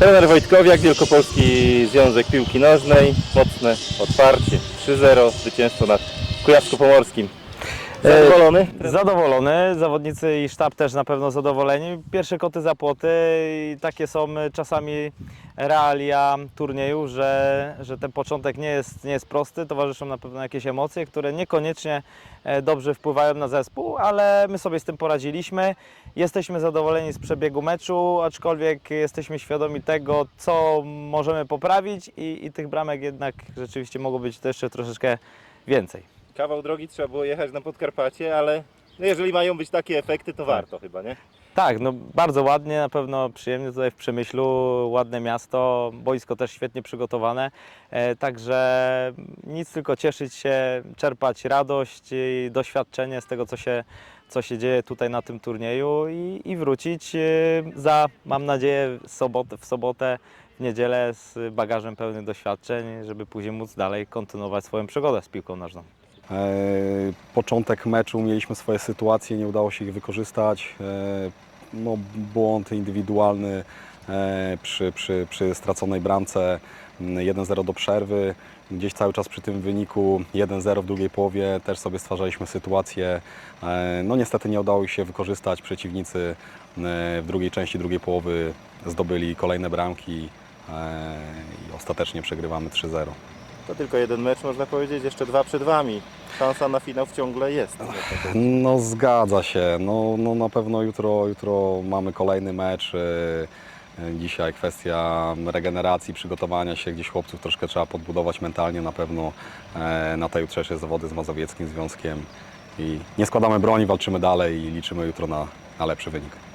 Trener Wojtkowiak, Wielkopolski Związek Piłki Nożnej. Mocne otwarcie. 3-0 zwycięstwo nad Kujawsko-Pomorskim. Zadowolony? Zadowolony, zawodnicy i sztab też na pewno zadowoleni. Pierwsze koty za płoty i takie są czasami realia turnieju, że, że ten początek nie jest, nie jest prosty, towarzyszą na pewno jakieś emocje, które niekoniecznie e, dobrze wpływają na zespół, ale my sobie z tym poradziliśmy. Jesteśmy zadowoleni z przebiegu meczu, aczkolwiek jesteśmy świadomi tego, co możemy poprawić i, i tych bramek jednak rzeczywiście mogło być to jeszcze troszeczkę więcej. Kawał drogi trzeba było jechać na Podkarpacie, ale no jeżeli mają być takie efekty, to warto chyba, nie? Tak, no bardzo ładnie, na pewno przyjemnie tutaj w Przemyślu, ładne miasto, boisko też świetnie przygotowane, e, także nic tylko cieszyć się, czerpać radość i doświadczenie z tego, co się, co się dzieje tutaj na tym turnieju i, i wrócić e, za, mam nadzieję, sobotę, w sobotę, w niedzielę z bagażem pełnych doświadczeń, żeby później móc dalej kontynuować swoją przygodę z piłką nożną. E, Początek meczu mieliśmy swoje sytuacje, nie udało się ich wykorzystać. E, No, błąd indywidualny e, przy, przy, przy straconej bramce, mm, 1-0 do przerwy. Gdzieś cały czas przy tym wyniku 1-0 w drugiej połowie też sobie stwarzaliśmy sytuację. No niestety nie udało ich się wykorzystać. Przeciwnicy w drugiej części drugiej połowy zdobyli kolejne bramki i ostatecznie przegrywamy 3-0. To tylko jeden mecz, można powiedzieć, jeszcze dwa przed Wami. Szansa na finał ciągle jest. No zgadza się. No, no na pewno jutro, jutro mamy kolejny mecz. e, e, Dzisiaj kwestia regeneracji, przygotowania się. Gdzieś chłopców troszkę trzeba podbudować mentalnie na pewno e, na te jutrzejsze zawody z Mazowieckim Związkiem. I nie składamy broni, walczymy dalej i liczymy jutro na, na lepszy wynik.